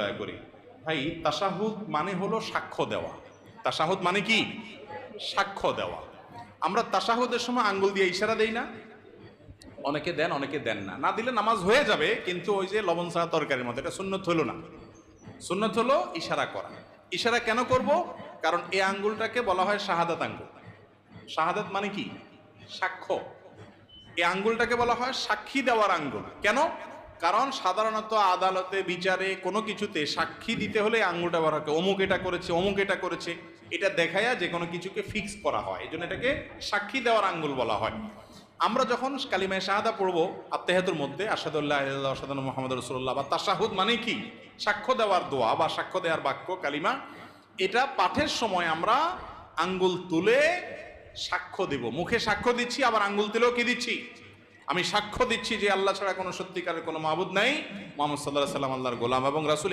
দয়া করি। ভাই, তাসাহুদ মানে হলো সাক্ষ্য দেওয়া। তাসাহুদ মানে কি? সাক্ষ্য দেওয়া। আমরা তাসাহুদের সময় আঙ্গুল দিয়ে ইশারা দেই না। অনেকে দেন অনেকে দেন না। না দিলে নামাজ হয়ে যাবে, কিন্তু ওই যে লবণ ছাড়া তরকারির মতো, এটা সুন্নত হলো না। সুন্নত হলো ইশারা করা। ইশারা কেন করব? কারণ এই আঙ্গুলটাকে বলা হয় শাহাদাত আঙ্গুল। শাহাদাত মানে কি? সাক্ষ্য। এই আঙ্গুলটাকে বলা হয় সাক্ষী দেওয়ার আঙ্গুল। কেন? কারণ সাধারণত আদালতে, বিচারে কোনো কিছুতে সাক্ষী দিতে হলে আঙ্গুলটা ব্যবহার হয়। অমুক এটা করেছে, অমুক এটা করেছে। এটা দেখায়া যে কোনো কিছুকে ফিক্স করা হয়। এই জন্য এটাকে সাক্ষী দেওয়ার আঙ্গুল বলা হয়। আমরা যখন কালিমায় শাহাদা পড়ব আত্মেহাতুর মধ্যে আসাদুল্লাহ আসাদ মোহাম্মদ রসুল্লাহ বা তাসাহুদ মানে কি? সাক্ষ্য দেওয়ার দোয়া বা সাক্ষ্য দেওয়ার বাক্য, কালিমা, এটা পাঠের সময় আমরা আঙ্গুল তুলে সাক্ষ্য দেব। মুখে সাক্ষ্য দিচ্ছি, আবার আঙ্গুল তুলেও কি দিচ্ছি? আমি সাক্ষ্য দিচ্ছি যে আল্লাহ ছাড়া কোনো সত্যিকারের কোনো মাবুদ নাই। মোহাম্মদ সাল্লাহ সাল্লাম আল্লাহর গোলাম এবং রাসুল